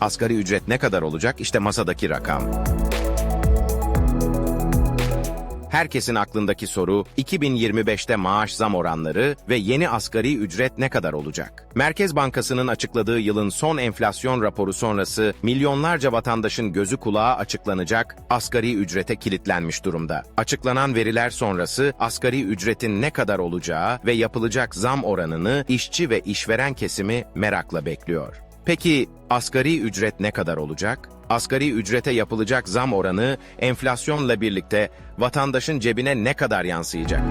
Asgari ücret ne kadar olacak? İşte masadaki rakam. Herkesin aklındaki soru 2025'te maaş zam oranları ve yeni asgari ücret ne kadar olacak? Merkez Bankası'nın açıkladığı yılın son enflasyon raporu sonrası milyonlarca vatandaşın gözü kulağı açıklanacak asgari ücrete kilitlenmiş durumda. Açıklanan veriler sonrası asgari ücretin ne kadar olacağı ve yapılacak zam oranını işçi ve işveren kesimi merakla bekliyor. Peki asgari ücret ne kadar olacak? Asgari ücrete yapılacak zam oranı enflasyonla birlikte vatandaşın cebine ne kadar yansıyacak?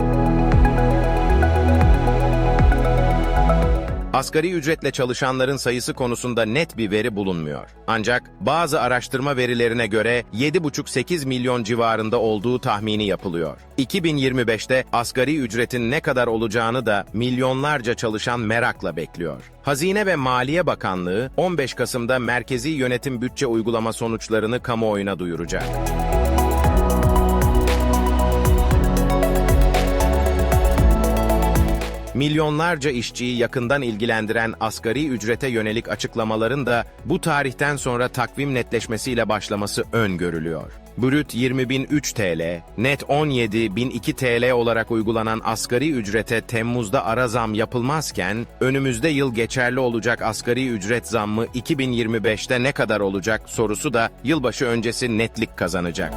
Asgari ücretle çalışanların sayısı konusunda net bir veri bulunmuyor. Ancak bazı araştırma verilerine göre 7,5-8 milyon civarında olduğu tahmini yapılıyor. 2025'te asgari ücretin ne kadar olacağını da milyonlarca çalışan merakla bekliyor. Hazine ve Maliye Bakanlığı 15 Kasım'da Merkezi Yönetim Bütçe Uygulama sonuçlarını kamuoyuna duyuracak. Milyonlarca işçiyi yakından ilgilendiren asgari ücrete yönelik açıklamaların da bu tarihten sonra takvim netleşmesiyle başlaması öngörülüyor. Brüt 20.003 TL, net 17.002 TL olarak uygulanan asgari ücrete Temmuz'da ara zam yapılmazken, önümüzde yıl geçerli olacak asgari ücret zammı 2025'te ne kadar olacak sorusu da yılbaşı öncesi netlik kazanacak.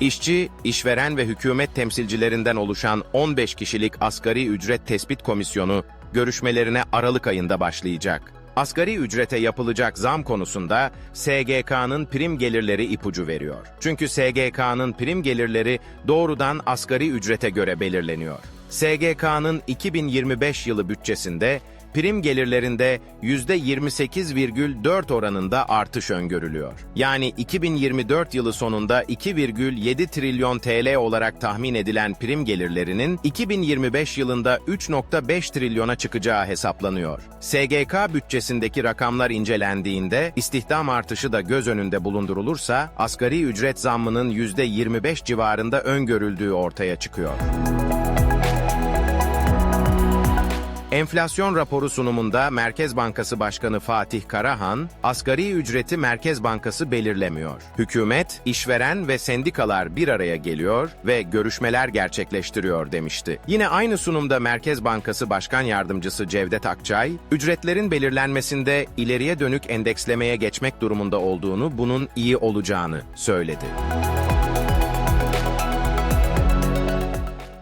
İşçi, işveren ve hükümet temsilcilerinden oluşan 15 kişilik asgari ücret tespit komisyonu görüşmelerine Aralık ayında başlayacak. Asgari ücrete yapılacak zam konusunda SGK'nın prim gelirleri ipucu veriyor. Çünkü SGK'nın prim gelirleri doğrudan asgari ücrete göre belirleniyor. SGK'nın 2025 yılı bütçesinde prim gelirlerinde %28,4 oranında artış öngörülüyor. Yani 2024 yılı sonunda 2,7 trilyon TL olarak tahmin edilen prim gelirlerinin 2025 yılında 3,5 trilyona çıkacağı hesaplanıyor. SGK bütçesindeki rakamlar incelendiğinde istihdam artışı da göz önünde bulundurulursa asgari ücret zammının %25 civarında öngörüldüğü ortaya çıkıyor. Enflasyon raporu sunumunda Merkez Bankası Başkanı Fatih Karahan, asgari ücreti Merkez Bankası belirlemiyor. Hükümet, işveren ve sendikalar bir araya geliyor ve görüşmeler gerçekleştiriyor demişti. Yine aynı sunumda Merkez Bankası Başkan Yardımcısı Cevdet Akçay, ücretlerin belirlenmesinde ileriye dönük endekslemeye geçmek durumunda olduğunu, bunun iyi olacağını söyledi.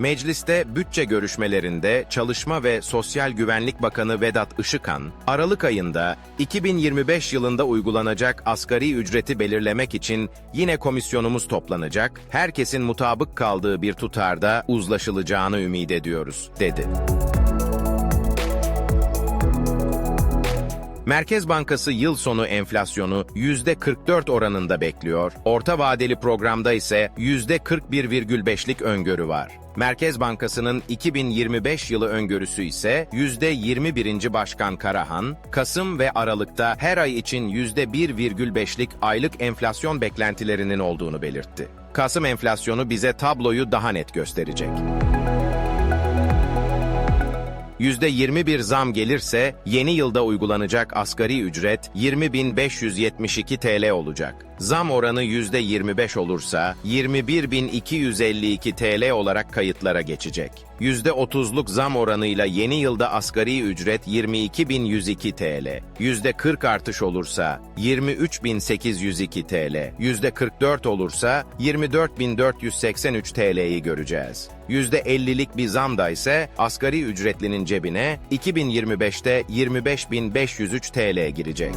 Mecliste bütçe görüşmelerinde Çalışma ve Sosyal Güvenlik Bakanı Vedat Işıkhan, Aralık ayında 2025 yılında uygulanacak asgari ücreti belirlemek için yine komisyonumuz toplanacak, herkesin mutabık kaldığı bir tutarda uzlaşılacağını ümit ediyoruz, dedi. Merkez Bankası yıl sonu enflasyonu %44 oranında bekliyor. Orta vadeli programda ise %41,5'lik öngörü var. Merkez Bankası'nın 2025 yılı öngörüsü ise %21. Başkan Karahan, Kasım ve Aralık'ta her ay için %1,5'lik aylık enflasyon beklentilerinin olduğunu belirtti. Kasım enflasyonu bize tabloyu daha net gösterecek. %21 zam gelirse yeni yılda uygulanacak asgari ücret 20.572 TL olacak. Zam oranı %25 olursa 21.252 TL olarak kayıtlara geçecek. %30'luk zam oranıyla yeni yılda asgari ücret 22.102 TL. %40 artış olursa 23.802 TL. %44 olursa 24.483 TL'yi göreceğiz. %50'lik bir zam da ise asgari ücretlinin cebine 2025'te 25.503 TL girecek.